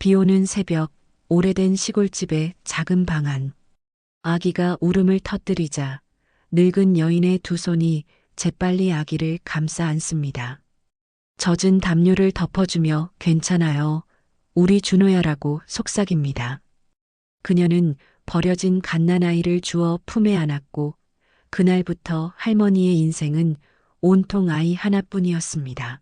비 오는 새벽, 오래된 시골집의 작은 방 안. 아기가 울음을 터뜨리자 늙은 여인의 두 손이 재빨리 아기를 감싸 안습니다. 젖은 담요를 덮어주며 괜찮아요. 우리 준호야라고 속삭입니다. 그녀는 버려진 갓난아이를 주어 품에 안았고 그날부터 할머니의 인생은 온통 아이 하나뿐이었습니다.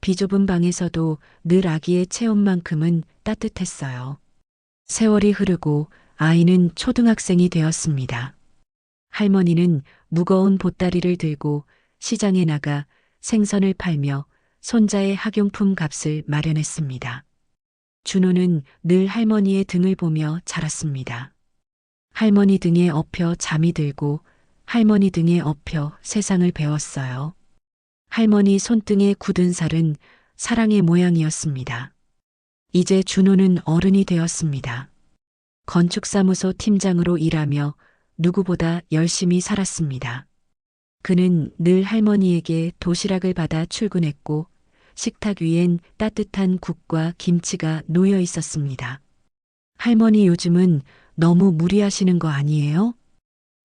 비좁은 방에서도 늘 아기의 체온만큼은 따뜻했어요. 세월이 흐르고 아이는 초등학생이 되었습니다. 할머니는 무거운 보따리를 들고 시장에 나가 생선을 팔며 손자의 학용품 값을 마련했습니다. 준호는 늘 할머니의 등을 보며 자랐습니다. 할머니 등에 엎여 잠이 들고 할머니 등에 엎여 세상을 배웠어요. 할머니 손등에 굳은 살은 사랑의 모양이었습니다. 이제 준호는 어른이 되었습니다. 건축사무소 팀장으로 일하며 누구보다 열심히 살았습니다. 그는 늘 할머니에게 도시락을 받아 출근했고 식탁 위엔 따뜻한 국과 김치가 놓여 있었습니다. 할머니 요즘은 너무 무리하시는 거 아니에요?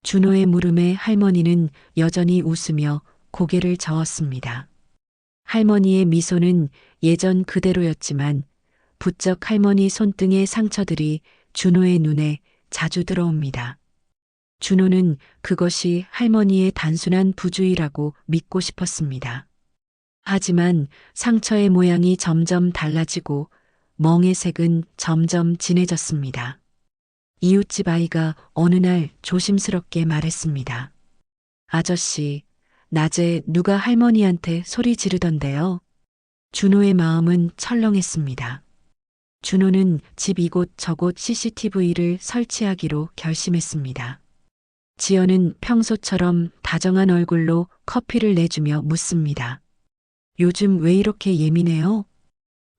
준호의 물음에 할머니는 여전히 웃으며 고개를 저었습니다. 할머니의 미소는 예전 그대로였지만 부쩍 할머니 손등의 상처들이 준호의 눈에 자주 들어옵니다. 준호는 그것이 할머니의 단순한 부주의라고 믿고 싶었습니다. 하지만 상처의 모양이 점점 달라지고 멍의 색은 점점 진해졌습니다. 이웃집 아이가 어느 날 조심스럽게 말했습니다. 아저씨, 낮에 누가 할머니한테 소리 지르던데요. 준호의 마음은 철렁했습니다. 준호는 집 이곳 저곳 CCTV를 설치하기로 결심했습니다. 지연은 평소처럼 다정한 얼굴로 커피를 내주며 묻습니다. 요즘 왜 이렇게 예민해요?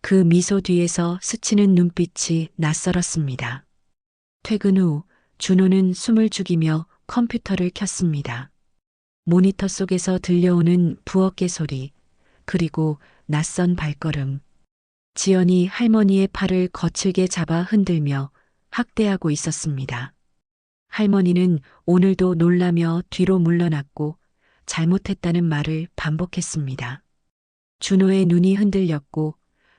그 미소 뒤에서 스치는 눈빛이 낯설었습니다. 퇴근 후 준호는 숨을 죽이며 컴퓨터를 켰습니다. 모니터 속에서 들려오는 부엌의 소리, 그리고 낯선 발걸음. 지연이 할머니의 팔을 거칠게 잡아 흔들며 학대하고 있었습니다. 할머니는 오늘도 놀라며 뒤로 물러났고 잘못했다는 말을 반복했습니다. 준호의 눈이 흔들렸고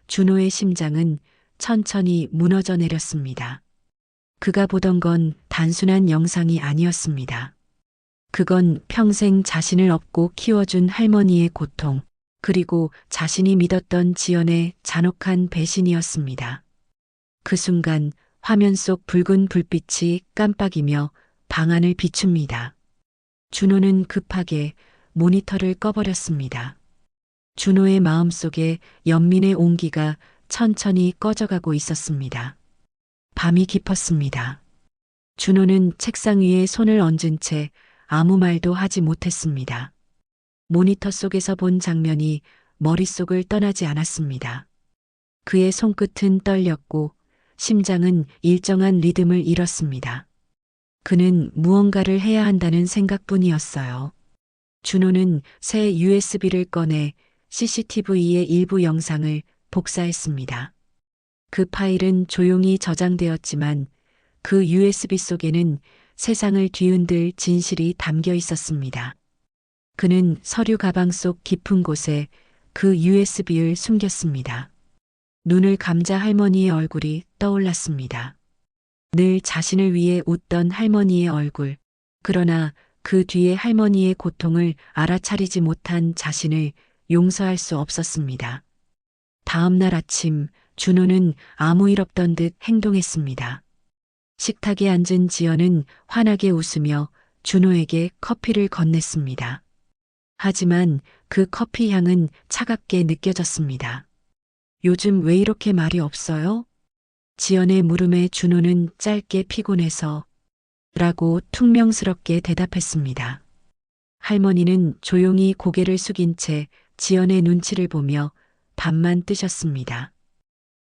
준호의 심장은 천천히 무너져 내렸습니다. 그가 보던 건 단순한 영상이 아니었습니다. 그건 평생 자신을 업고 키워준 할머니의 고통, 그리고 자신이 믿었던 지연의 잔혹한 배신이었습니다. 그 순간 화면 속 붉은 불빛이 깜빡이며 방안을 비춥니다. 준호는 급하게 모니터를 꺼버렸습니다. 준호의 마음속에 연민의 온기가 천천히 꺼져가고 있었습니다. 밤이 깊었습니다. 준호는 책상 위에 손을 얹은 채 아무 말도 하지 못했습니다. 모니터 속에서 본 장면이 머릿속을 떠나지 않았습니다. 그의 손끝은 떨렸고 심장은 일정한 리듬을 잃었습니다. 그는 무언가를 해야 한다는 생각뿐이었어요. 준호는 새 USB를 꺼내 CCTV의 일부 영상을 복사했습니다. 그 파일은 조용히 저장되었지만 그 USB 속에는 세상을 뒤흔들 진실이 담겨 있었습니다. 그는 서류 가방 속 깊은 곳에 그 USB를 숨겼습니다. 눈을 감자 할머니의 얼굴이 떠올랐습니다. 늘 자신을 위해 웃던 할머니의 얼굴. 그러나 그 뒤에 할머니의 고통을 알아차리지 못한 자신을 용서할 수 없었습니다. 다음 날 아침 준호는 아무 일 없던 듯 행동했습니다. 식탁에 앉은 지연은 환하게 웃으며 준호에게 커피를 건넸습니다. 하지만 그 커피 향은 차갑게 느껴졌습니다. 요즘 왜 이렇게 말이 없어요? 지연의 물음에 준호는 짧게 피곤해서 라고 퉁명스럽게 대답했습니다. 할머니는 조용히 고개를 숙인 채 지연의 눈치를 보며 밥만 뜨셨습니다.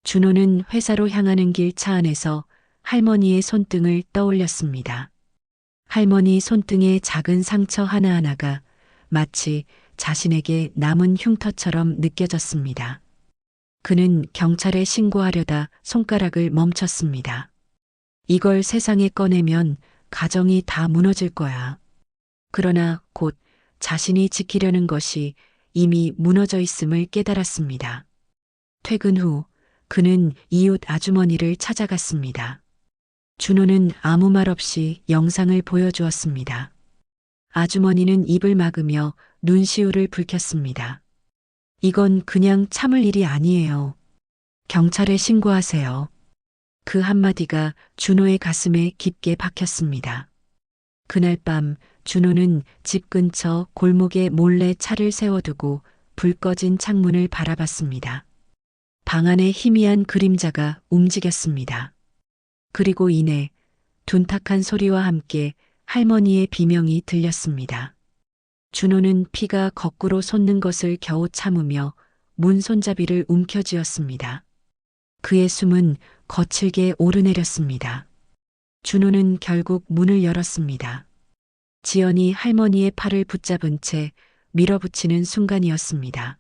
준호는 회사로 향하는 길 차 안에서 할머니의 손등을 떠올렸습니다. 할머니 손등의 작은 상처 하나하나가 마치 자신에게 남은 흉터처럼 느껴졌습니다. 그는 경찰에 신고하려다 손가락을 멈췄습니다. 이걸 세상에 꺼내면 가정이 다 무너질 거야. 그러나 곧 자신이 지키려는 것이 이미 무너져 있음을 깨달았습니다. 퇴근 후 그는 이웃 아주머니를 찾아갔습니다. 준호는 아무 말 없이 영상을 보여주었습니다. 아주머니는 입을 막으며 눈시울을 붉혔습니다. 이건 그냥 참을 일이 아니에요. 경찰에 신고하세요. 그 한마디가 준호의 가슴에 깊게 박혔습니다. 그날 밤 준호는 집 근처 골목에 몰래 차를 세워두고 불 꺼진 창문을 바라봤습니다. 방 안에 희미한 그림자가 움직였습니다. 그리고 이내 둔탁한 소리와 함께 할머니의 비명이 들렸습니다. 준호는 피가 거꾸로 솟는 것을 겨우 참으며 문 손잡이를 움켜쥐었습니다. 그의 숨은 거칠게 오르내렸습니다. 준호는 결국 문을 열었습니다. 지연이 할머니의 팔을 붙잡은 채 밀어붙이는 순간이었습니다.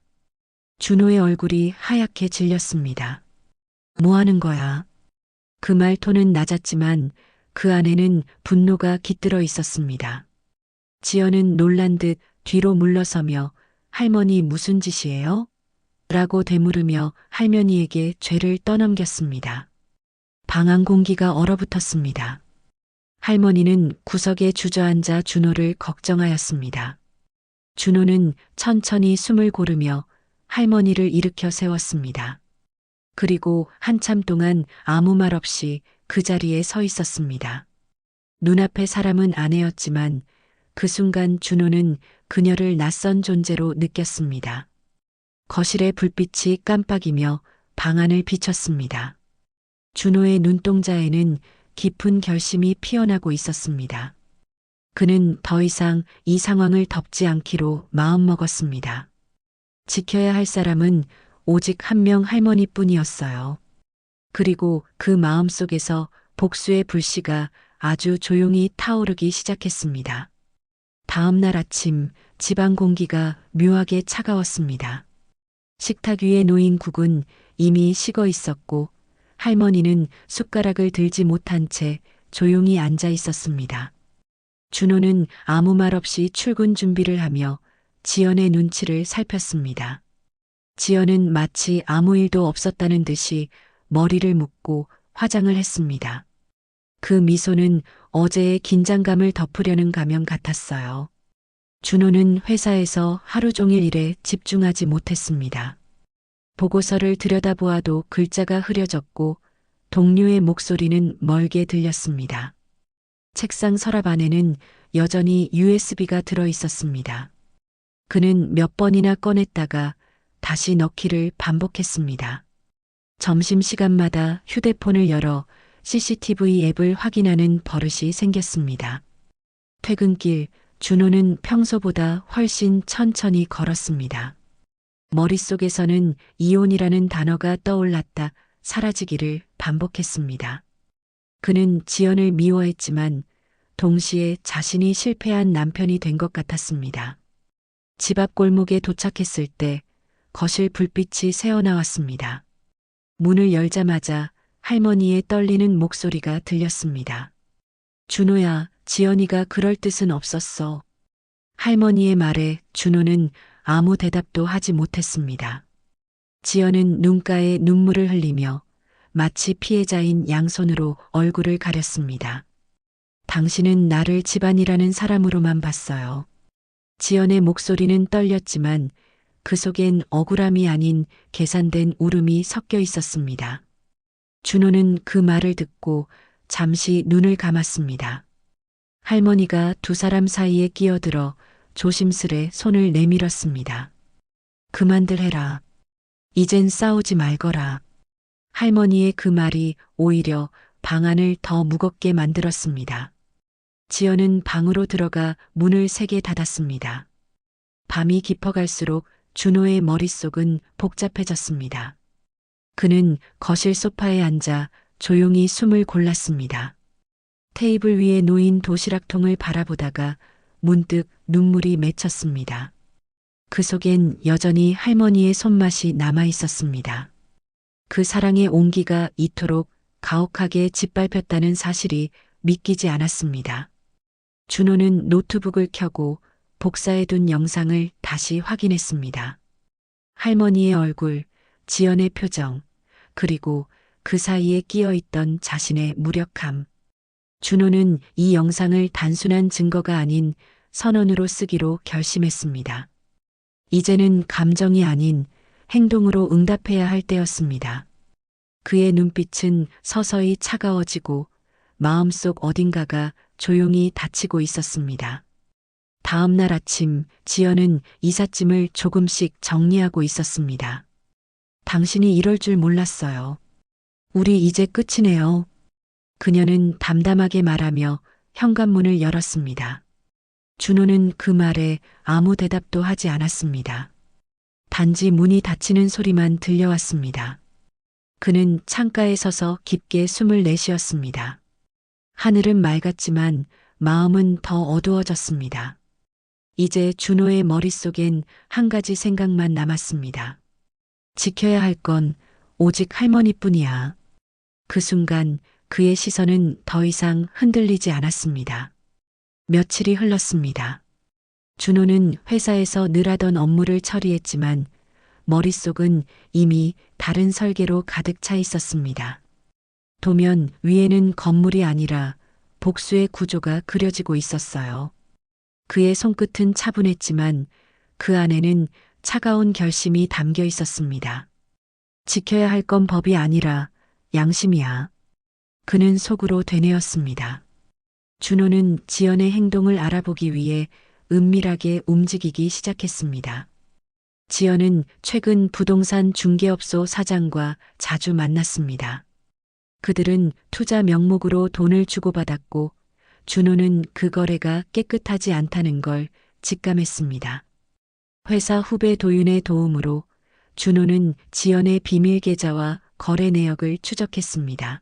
준호의 얼굴이 하얗게 질렸습니다. 뭐 하는 거야? 그 말톤은 낮았지만 그 안에는 분노가 깃들어 있었습니다. 지연은 놀란 듯 뒤로 물러서며 할머니 무슨 짓이에요? 라고 되물으며 할머니에게 죄를 떠넘겼습니다. 방안 공기가 얼어붙었습니다. 할머니는 구석에 주저앉아 준호를 걱정하였습니다. 준호는 천천히 숨을 고르며 할머니를 일으켜 세웠습니다. 그리고 한참 동안 아무 말 없이 그 자리에 서 있었습니다. 눈앞의 사람은 아내였지만 그 순간 준호는 그녀를 낯선 존재로 느꼈습니다. 거실의 불빛이 깜빡이며 방 안을 비쳤습니다. 준호의 눈동자에는 깊은 결심이 피어나고 있었습니다. 그는 더 이상 이 상황을 덮지 않기로 마음먹었습니다. 지켜야 할 사람은 오직 한 명 할머니뿐이었어요. 그리고 그 마음 속에서 복수의 불씨가 아주 조용히 타오르기 시작했습니다. 다음 날 아침 집안 공기가 묘하게 차가웠습니다. 식탁 위에 놓인 국은 이미 식어 있었고 할머니는 숟가락을 들지 못한 채 조용히 앉아 있었습니다. 준호는 아무 말 없이 출근 준비를 하며 지연의 눈치를 살폈습니다. 지연은 마치 아무 일도 없었다는 듯이 머리를 묶고 화장을 했습니다. 그 미소는 어제의 긴장감을 덮으려는 가면 같았어요. 준호는 회사에서 하루 종일 일에 집중하지 못했습니다. 보고서를 들여다보아도 글자가 흐려졌고 동료의 목소리는 멀게 들렸습니다. 책상 서랍 안에는 여전히 USB가 들어 있었습니다. 그는 몇 번이나 꺼냈다가 다시 넣기를 반복했습니다. 점심시간마다 휴대폰을 열어 CCTV 앱을 확인하는 버릇이 생겼습니다. 퇴근길 준호는 평소보다 훨씬 천천히 걸었습니다. 머릿속에서는 이혼이라는 단어가 떠올랐다 사라지기를 반복했습니다. 그는 지연을 미워했지만 동시에 자신이 실패한 남편이 된 것 같았습니다. 집 앞 골목에 도착했을 때 거실 불빛이 새어나왔습니다. 문을 열자마자 할머니의 떨리는 목소리가 들렸습니다. 준호야, 지연이가 그럴 뜻은 없었어. 할머니의 말에 준호는 아무 대답도 하지 못했습니다. 지연은 눈가에 눈물을 흘리며 마치 피해자인 양손으로 얼굴을 가렸습니다. 당신은 나를 집안이라는 사람으로만 봤어요. 지연의 목소리는 떨렸지만 그 속엔 억울함이 아닌 계산된 울음이 섞여 있었습니다. 준호는 그 말을 듣고 잠시 눈을 감았습니다. 할머니가 두 사람 사이에 끼어들어 조심스레 손을 내밀었습니다. 그만들 해라. 이젠 싸우지 말거라. 할머니의 그 말이 오히려 방안을 더 무겁게 만들었습니다. 지연은 방으로 들어가 문을 세게 닫았습니다. 밤이 깊어갈수록 준호의 머릿속은 복잡해졌습니다. 그는 거실 소파에 앉아 조용히 숨을 골랐습니다. 테이블 위에 놓인 도시락통을 바라보다가 문득 눈물이 맺혔습니다. 그 속엔 여전히 할머니의 손맛이 남아 있었습니다. 그 사랑의 온기가 이토록 가혹하게 짓밟혔다는 사실이 믿기지 않았습니다. 준호는 노트북을 켜고 복사해둔 영상을 다시 확인했습니다. 할머니의 얼굴, 지연의 표정, 그리고 그 사이에 끼어 있던 자신의 무력함. 준호는 이 영상을 단순한 증거가 아닌 선언으로 쓰기로 결심했습니다. 이제는 감정이 아닌 행동으로 응답해야 할 때였습니다. 그의 눈빛은 서서히 차가워지고 마음속 어딘가가 조용히 닫히고 있었습니다. 다음 날 아침 지연은 이삿짐을 조금씩 정리하고 있었습니다. 당신이 이럴 줄 몰랐어요. 우리 이제 끝이네요. 그녀는 담담하게 말하며 현관문을 열었습니다. 준호는 그 말에 아무 대답도 하지 않았습니다. 단지 문이 닫히는 소리만 들려왔습니다. 그는 창가에 서서 깊게 숨을 내쉬었습니다. 하늘은 맑았지만 마음은 더 어두워졌습니다. 이제 준호의 머릿속엔 한 가지 생각만 남았습니다. 지켜야 할 건 오직 할머니뿐이야. 그 순간 그의 시선은 더 이상 흔들리지 않았습니다. 며칠이 흘렀습니다. 준호는 회사에서 늘 하던 업무를 처리했지만 머릿속은 이미 다른 설계로 가득 차 있었습니다. 도면 위에는 건물이 아니라 복수의 구조가 그려지고 있었어요. 그의 손끝은 차분했지만 그 안에는 차가운 결심이 담겨 있었습니다. 지켜야 할 건 법이 아니라 양심이야. 그는 속으로 되뇌었습니다. 준호는 지연의 행동을 알아보기 위해 은밀하게 움직이기 시작했습니다. 지연은 최근 부동산 중개업소 사장과 자주 만났습니다. 그들은 투자 명목으로 돈을 주고받았고 준호는 그 거래가 깨끗하지 않다는 걸 직감했습니다. 회사 후배 도윤의 도움으로 준호는 지연의 비밀 계좌와 거래 내역을 추적했습니다.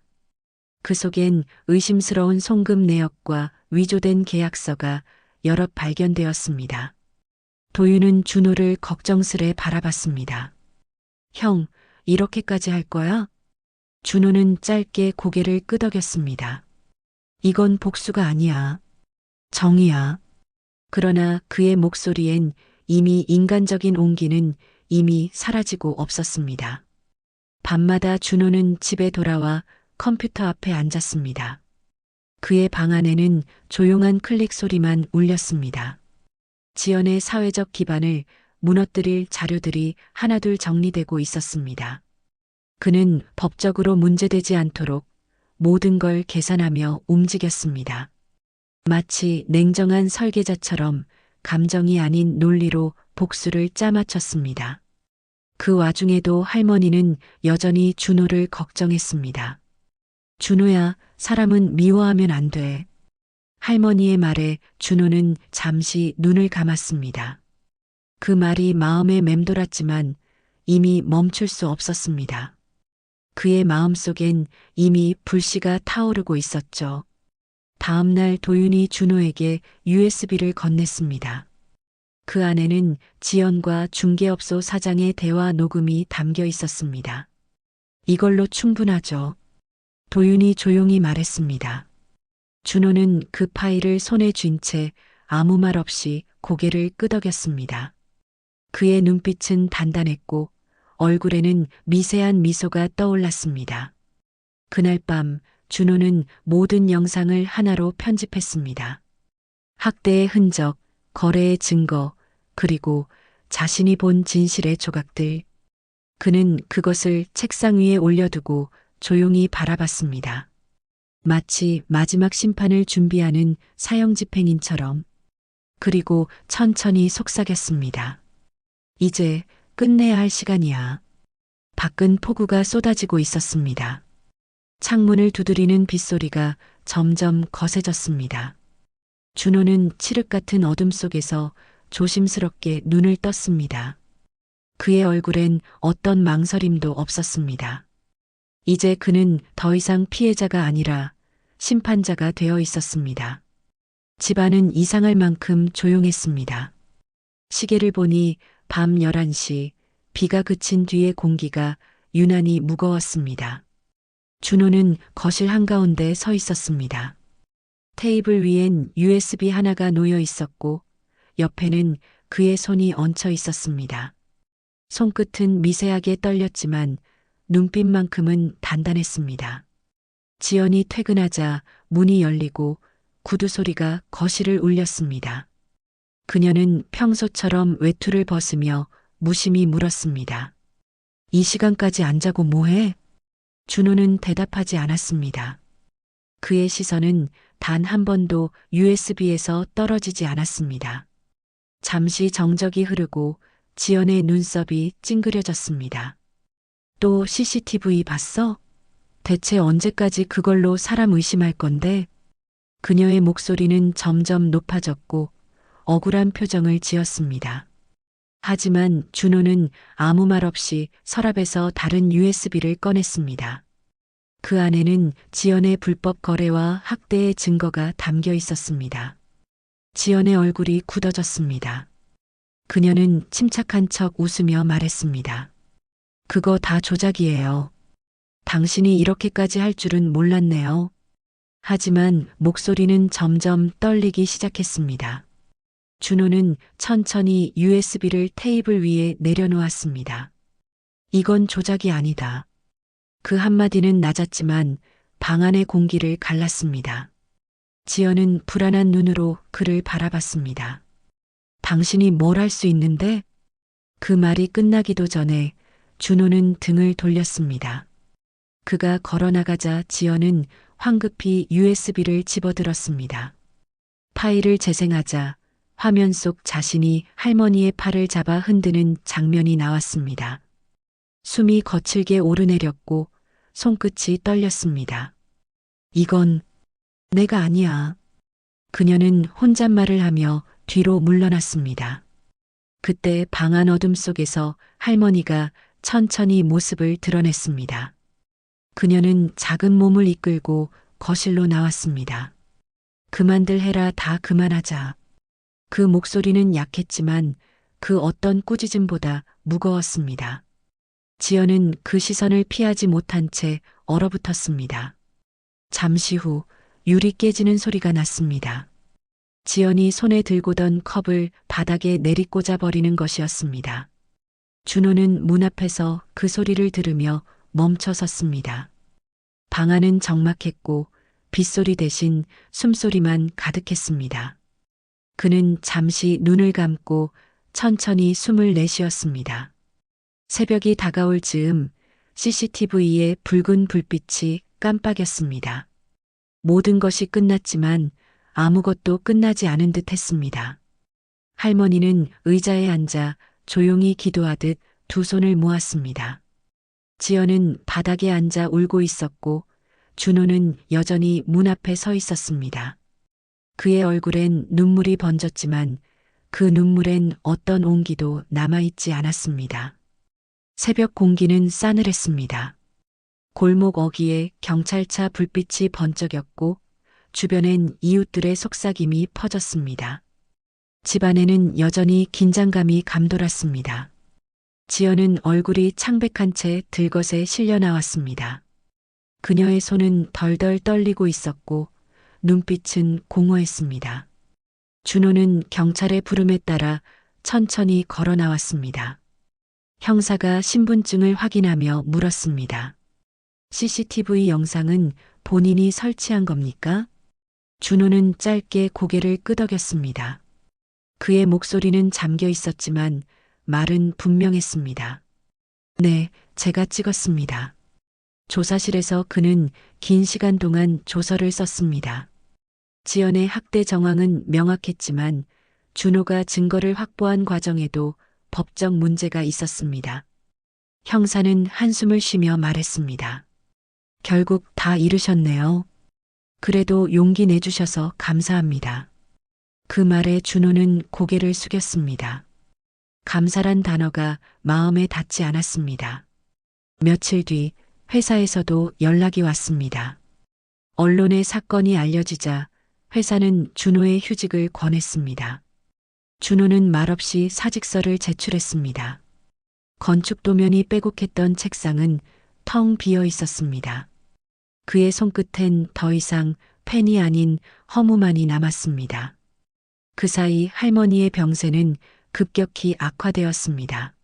그 속엔 의심스러운 송금 내역과 위조된 계약서가 여럿 발견되었습니다. 도윤은 준호를 걱정스레 바라봤습니다. 형, 이렇게까지 할 거야? 준호는 짧게 고개를 끄덕였습니다. 이건 복수가 아니야. 정이야. 그러나 그의 목소리엔 이미 인간적인 온기는 이미 사라지고 없었습니다. 밤마다 준호는 집에 돌아와 컴퓨터 앞에 앉았습니다. 그의 방 안에는 조용한 클릭 소리만 울렸습니다. 지연의 사회적 기반을 무너뜨릴 자료들이 하나둘 정리되고 있었습니다. 그는 법적으로 문제되지 않도록 모든 걸 계산하며 움직였습니다. 마치 냉정한 설계자처럼 감정이 아닌 논리로 복수를 짜맞췄습니다. 그 와중에도 할머니는 여전히 준호를 걱정했습니다. 준호야, 사람은 미워하면 안 돼. 할머니의 말에 준호는 잠시 눈을 감았습니다. 그 말이 마음에 맴돌았지만 이미 멈출 수 없었습니다. 그의 마음속엔 이미 불씨가 타오르고 있었죠. 다음 날 도윤이 준호에게 USB를 건넸습니다. 그 안에는 지연과 중개업소 사장의 대화 녹음이 담겨 있었습니다. 이걸로 충분하죠. 도윤이 조용히 말했습니다. 준호는 그 파일을 손에 쥔 채 아무 말 없이 고개를 끄덕였습니다. 그의 눈빛은 단단했고 얼굴에는 미세한 미소가 떠올랐습니다. 그날 밤 준호는 모든 영상을 하나로 편집했습니다. 학대의 흔적, 거래의 증거, 그리고 자신이 본 진실의 조각들. 그는 그것을 책상 위에 올려두고 조용히 바라봤습니다. 마치 마지막 심판을 준비하는 사형 집행인처럼. 그리고 천천히 속삭였습니다. 이제 끝내야 할 시간이야. 밖은 폭우가 쏟아지고 있었습니다. 창문을 두드리는 빗소리가 점점 거세졌습니다. 준호는 칠흑 같은 어둠 속에서 조심스럽게 눈을 떴습니다. 그의 얼굴엔 어떤 망설임도 없었습니다. 이제 그는 더 이상 피해자가 아니라 심판자가 되어 있었습니다. 집안은 이상할 만큼 조용했습니다. 시계를 보니 밤 11시 비가 그친 뒤의 공기가 유난히 무거웠습니다. 준호는 거실 한가운데 서 있었습니다. 테이블 위엔 USB 하나가 놓여 있었고 옆에는 그의 손이 얹혀 있었습니다. 손끝은 미세하게 떨렸지만 눈빛만큼은 단단했습니다. 지연이 퇴근하자 문이 열리고 구두 소리가 거실을 울렸습니다. 그녀는 평소처럼 외투를 벗으며 무심히 물었습니다. 이 시간까지 안 자고 뭐해? 준호는 대답하지 않았습니다. 그의 시선은 단 한 번도 USB에서 떨어지지 않았습니다. 잠시 정적이 흐르고 지연의 눈썹이 찡그려졌습니다. 또 CCTV 봤어? 대체 언제까지 그걸로 사람 의심할 건데? 그녀의 목소리는 점점 높아졌고 억울한 표정을 지었습니다. 하지만 준호는 아무 말 없이 서랍에서 다른 USB를 꺼냈습니다. 그 안에는 지연의 불법 거래와 학대의 증거가 담겨 있었습니다. 지연의 얼굴이 굳어졌습니다. 그녀는 침착한 척 웃으며 말했습니다. 그거 다 조작이에요. 당신이 이렇게까지 할 줄은 몰랐네요. 하지만 목소리는 점점 떨리기 시작했습니다. 준호는 천천히 USB를 테이블 위에 내려놓았습니다. 이건 조작이 아니다. 그 한마디는 낮았지만 방 안의 공기를 갈랐습니다. 지연은 불안한 눈으로 그를 바라봤습니다. 당신이 뭘 할 수 있는데? 그 말이 끝나기도 전에 준호는 등을 돌렸습니다. 그가 걸어나가자 지연은 황급히 USB를 집어들었습니다. 파일을 재생하자 화면 속 자신이 할머니의 팔을 잡아 흔드는 장면이 나왔습니다. 숨이 거칠게 오르내렸고 손끝이 떨렸습니다. 이건 내가 아니야. 그녀는 혼잣말을 하며 뒤로 물러났습니다. 그때 방안 어둠 속에서 할머니가 천천히 모습을 드러냈습니다. 그녀는 작은 몸을 이끌고 거실로 나왔습니다. 그만들 해라 다 그만하자. 그 목소리는 약했지만 그 어떤 꾸짖음보다 무거웠습니다. 지연은 그 시선을 피하지 못한 채 얼어붙었습니다. 잠시 후 유리 깨지는 소리가 났습니다. 지연이 손에 들고던 컵을 바닥에 내리꽂아 버리는 것이었습니다. 준호는 문 앞에서 그 소리를 들으며 멈춰 섰습니다. 방 안은 적막했고 빗소리 대신 숨소리만 가득했습니다. 그는 잠시 눈을 감고 천천히 숨을 내쉬었습니다. 새벽이 다가올 즈음 CCTV의 붉은 불빛이 깜빡였습니다. 모든 것이 끝났지만 아무것도 끝나지 않은 듯 했습니다. 할머니는 의자에 앉아 조용히 기도하듯 두 손을 모았습니다. 지연은 바닥에 앉아 울고 있었고 준호는 여전히 문 앞에 서 있었습니다. 그의 얼굴엔 눈물이 번졌지만 그 눈물엔 어떤 온기도 남아있지 않았습니다. 새벽 공기는 싸늘했습니다. 골목 어귀에 경찰차 불빛이 번쩍였고 주변엔 이웃들의 속삭임이 퍼졌습니다. 집안에는 여전히 긴장감이 감돌았습니다. 지연은 얼굴이 창백한 채 들것에 실려 나왔습니다. 그녀의 손은 덜덜 떨리고 있었고 눈빛은 공허했습니다. 준호는 경찰의 부름에 따라 천천히 걸어 나왔습니다. 형사가 신분증을 확인하며 물었습니다. CCTV 영상은 본인이 설치한 겁니까? 준호는 짧게 고개를 끄덕였습니다. 그의 목소리는 잠겨 있었지만 말은 분명했습니다. 네, 제가 찍었습니다. 조사실에서 그는 긴 시간 동안 조서를 썼습니다. 지연의 학대 정황은 명확했지만 준호가 증거를 확보한 과정에도 법적 문제가 있었습니다. 형사는 한숨을 쉬며 말했습니다. 결국 다 이르셨네요. 그래도 용기 내주셔서 감사합니다. 그 말에 준호는 고개를 숙였습니다. 감사란 단어가 마음에 닿지 않았습니다. 며칠 뒤 회사에서도 연락이 왔습니다. 언론에 사건이 알려지자 회사는 준호의 휴직을 권했습니다. 준호는 말없이 사직서를 제출했습니다. 건축 도면이 빼곡했던 책상은 텅 비어 있었습니다. 그의 손끝엔 더 이상 펜이 아닌 허무만이 남았습니다. 그 사이 할머니의 병세는 급격히 악화되었습니다.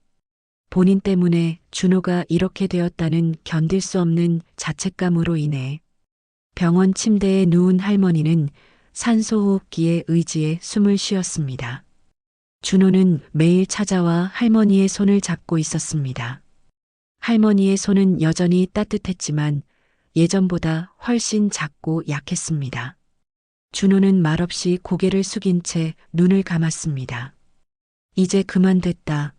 본인 때문에 준호가 이렇게 되었다는 견딜 수 없는 자책감으로 인해 병원 침대에 누운 할머니는 산소호흡기에 의지해 숨을 쉬었습니다. 준호는 매일 찾아와 할머니의 손을 잡고 있었습니다. 할머니의 손은 여전히 따뜻했지만 예전보다 훨씬 작고 약했습니다. 준호는 말없이 고개를 숙인 채 눈을 감았습니다. 이제 그만 됐다.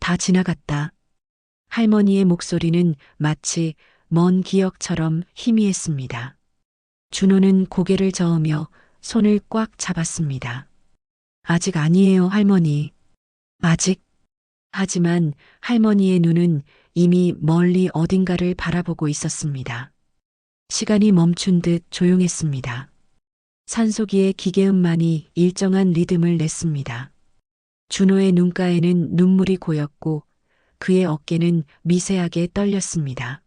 다 지나갔다. 할머니의 목소리는 마치 먼 기억처럼 희미했습니다. 준호는 고개를 저으며 손을 꽉 잡았습니다. 아직 아니에요, 할머니. 아직. 하지만 할머니의 눈은 이미 멀리 어딘가를 바라보고 있었습니다. 시간이 멈춘 듯 조용했습니다. 산소기의 기계음만이 일정한 리듬을 냈습니다. 준호의 눈가에는 눈물이 고였고 그의 어깨는 미세하게 떨렸습니다.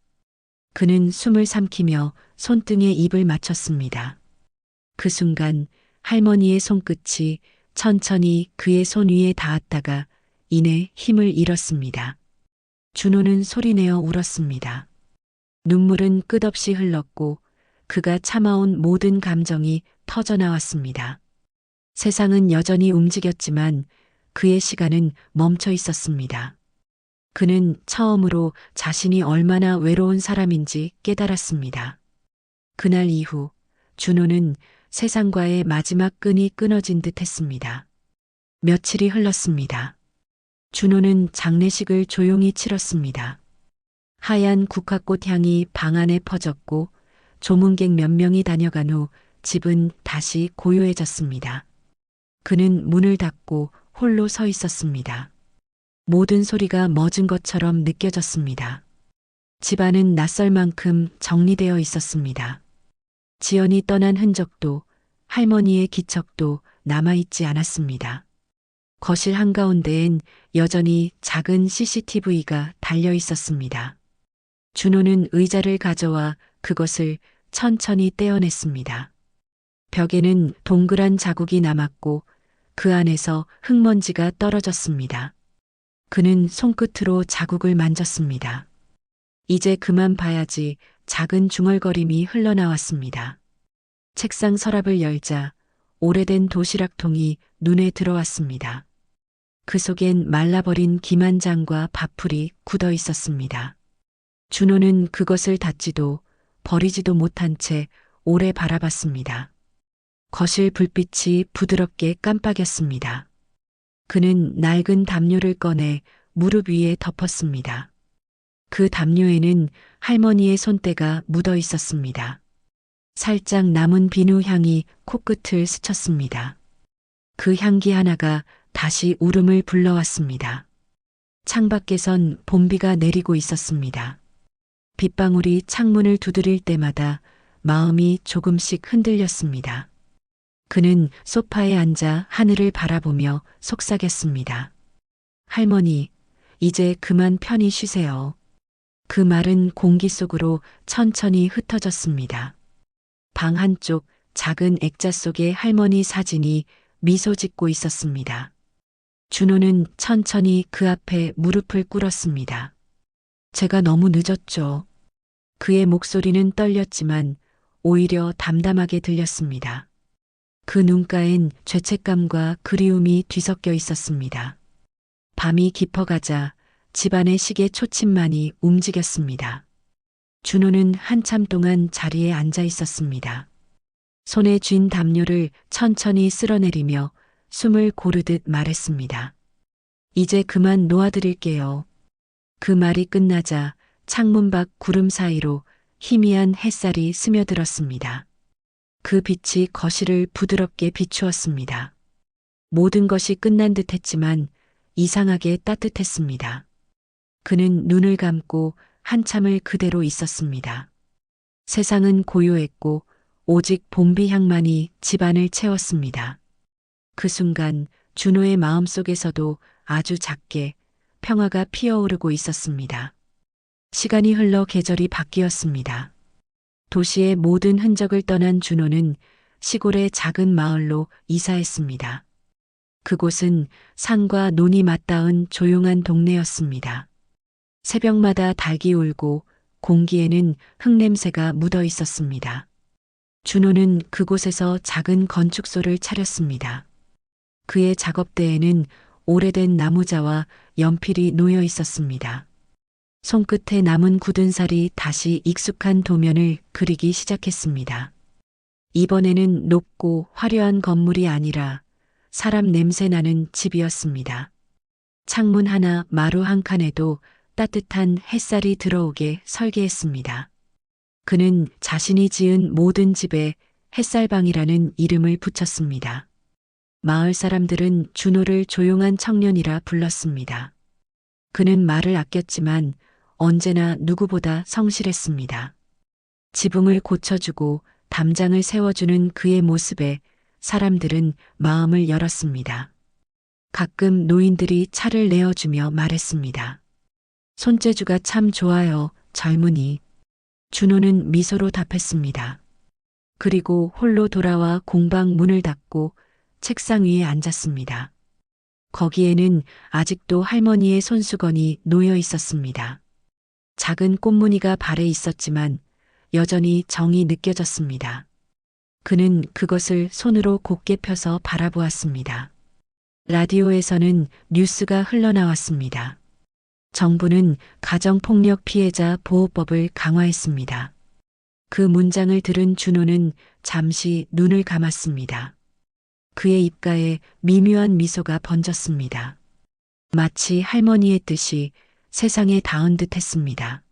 그는 숨을 삼키며 손등에 입을 맞췄습니다. 그 순간 할머니의 손끝이 천천히 그의 손 위에 닿았다가 이내 힘을 잃었습니다. 준호는 소리내어 울었습니다. 눈물은 끝없이 흘렀고 그가 참아온 모든 감정이 터져나왔습니다. 세상은 여전히 움직였지만 그의 시간은 멈춰 있었습니다. 그는 처음으로 자신이 얼마나 외로운 사람인지 깨달았습니다. 그날 이후 준호는 세상과의 마지막 끈이 끊어진 듯 했습니다. 며칠이 흘렀습니다. 준호는 장례식을 조용히 치렀습니다. 하얀 국화꽃 향이 방 안에 퍼졌고 조문객 몇 명이 다녀간 후 집은 다시 고요해졌습니다. 그는 문을 닫고 홀로 서 있었습니다. 모든 소리가 멎은 것처럼 느껴졌습니다. 집안은 낯설 만큼 정리되어 있었습니다. 지연이 떠난 흔적도 할머니의 기척도 남아있지 않았습니다. 거실 한가운데엔 여전히 작은 CCTV가 달려 있었습니다. 준호는 의자를 가져와 그것을 천천히 떼어냈습니다. 벽에는 동그란 자국이 남았고 그 안에서 흙먼지가 떨어졌습니다. 그는 손끝으로 자국을 만졌습니다. 이제 그만 봐야지 작은 중얼거림이 흘러나왔습니다. 책상 서랍을 열자 오래된 도시락통이 눈에 들어왔습니다. 그 속엔 말라버린 김한장과 밥풀이 굳어 있었습니다. 준호는 그것을 닫지도 버리지도 못한 채 오래 바라봤습니다. 거실 불빛이 부드럽게 깜빡였습니다. 그는 낡은 담요를 꺼내 무릎 위에 덮었습니다. 그 담요에는 할머니의 손때가 묻어 있었습니다. 살짝 남은 비누 향이 코끝을 스쳤습니다. 그 향기 하나가 다시 울음을 불러왔습니다. 창밖에선 봄비가 내리고 있었습니다. 빗방울이 창문을 두드릴 때마다 마음이 조금씩 흔들렸습니다. 그는 소파에 앉아 하늘을 바라보며 속삭였습니다. 할머니, 이제 그만 편히 쉬세요. 그 말은 공기 속으로 천천히 흩어졌습니다. 방 한쪽 작은 액자 속에 할머니 사진이 미소 짓고 있었습니다. 준호는 천천히 그 앞에 무릎을 꿇었습니다. 제가 너무 늦었죠. 그의 목소리는 떨렸지만 오히려 담담하게 들렸습니다. 그 눈가엔 죄책감과 그리움이 뒤섞여 있었습니다. 밤이 깊어가자 집안의 시계 초침만이 움직였습니다. 준호는 한참 동안 자리에 앉아 있었습니다. 손에 쥔 담요를 천천히 쓸어내리며 숨을 고르듯 말했습니다. 이제 그만 놓아드릴게요. 그 말이 끝나자 창문 밖 구름 사이로 희미한 햇살이 스며들었습니다. 그 빛이 거실을 부드럽게 비추었습니다. 모든 것이 끝난 듯 했지만 이상하게 따뜻했습니다. 그는 눈을 감고 한참을 그대로 있었습니다. 세상은 고요했고 오직 봄비 향만이 집안을 채웠습니다. 그 순간 준호의 마음속에서도 아주 작게 평화가 피어오르고 있었습니다. 시간이 흘러 계절이 바뀌었습니다. 도시의 모든 흔적을 떠난 준호는 시골의 작은 마을로 이사했습니다. 그곳은 산과 논이 맞닿은 조용한 동네였습니다. 새벽마다 닭이 울고 공기에는 흙냄새가 묻어 있었습니다. 준호는 그곳에서 작은 건축소를 차렸습니다. 그의 작업대에는 오래된 나무자와 연필이 놓여 있었습니다. 손끝에 남은 굳은 살이 다시 익숙한 도면을 그리기 시작했습니다. 이번에는 높고 화려한 건물이 아니라 사람 냄새 나는 집이었습니다. 창문 하나, 마루 한 칸에도 따뜻한 햇살이 들어오게 설계했습니다. 그는 자신이 지은 모든 집에 햇살방이라는 이름을 붙였습니다. 마을 사람들은 준호를 조용한 청년이라 불렀습니다. 그는 말을 아꼈지만 언제나 누구보다 성실했습니다. 지붕을 고쳐주고 담장을 세워주는 그의 모습에 사람들은 마음을 열었습니다. 가끔 노인들이 차를 내어주며 말했습니다. 손재주가 참 좋아요, 젊은이. 준호는 미소로 답했습니다. 그리고 홀로 돌아와 공방 문을 닫고 책상 위에 앉았습니다. 거기에는 아직도 할머니의 손수건이 놓여 있었습니다. 작은 꽃무늬가 발에 있었지만 여전히 정이 느껴졌습니다. 그는 그것을 손으로 곱게 펴서 바라보았습니다. 라디오에서는 뉴스가 흘러나왔습니다. 정부는 가정폭력 피해자 보호법을 강화했습니다. 그 문장을 들은 준호는 잠시 눈을 감았습니다. 그의 입가에 미묘한 미소가 번졌습니다. 마치 할머니의 뜻이 세상에 닿은 듯 했습니다.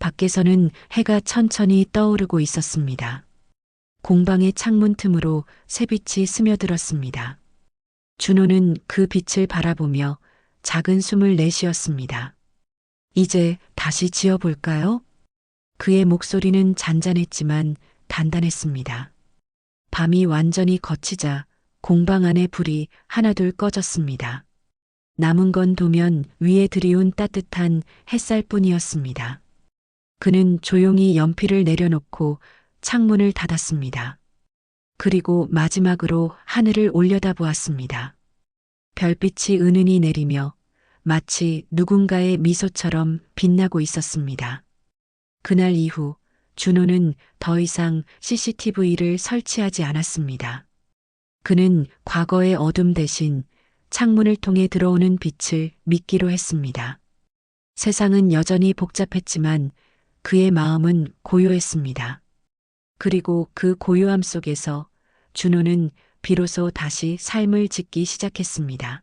밖에서는 해가 천천히 떠오르고 있었습니다. 공방의 창문 틈으로 새빛이 스며들었습니다. 준호는 그 빛을 바라보며 작은 숨을 내쉬었습니다. 이제 다시 지어볼까요? 그의 목소리는 잔잔했지만 단단했습니다. 밤이 완전히 거치자 공방 안의 불이 하나둘 꺼졌습니다. 남은 건 도면 위에 들이운 따뜻한 햇살 뿐이었습니다. 그는 조용히 연필을 내려놓고 창문을 닫았습니다. 그리고 마지막으로 하늘을 올려다보았습니다. 별빛이 은은히 내리며 마치 누군가의 미소처럼 빛나고 있었습니다. 그날 이후 준호는 더 이상 CCTV를 설치하지 않았습니다. 그는 과거의 어둠 대신 창문을 통해 들어오는 빛을 믿기로 했습니다. 세상은 여전히 복잡했지만 그의 마음은 고요했습니다. 그리고 그 고요함 속에서 준호는 비로소 다시 삶을 짓기 시작했습니다.